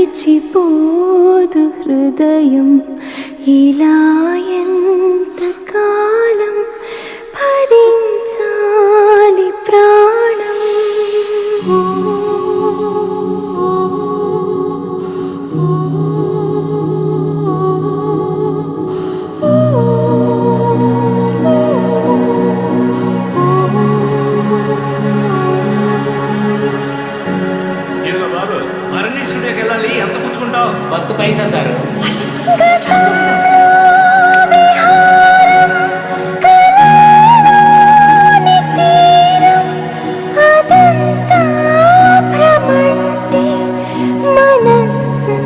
തരിച്ചിപ്പോതു ഹൃദയം ഇലായ దగ్గరికి వెళ్ళాలి ఎంత పుచ్చుకుంటావు? పత్తు పైసా సార్. మనస్సు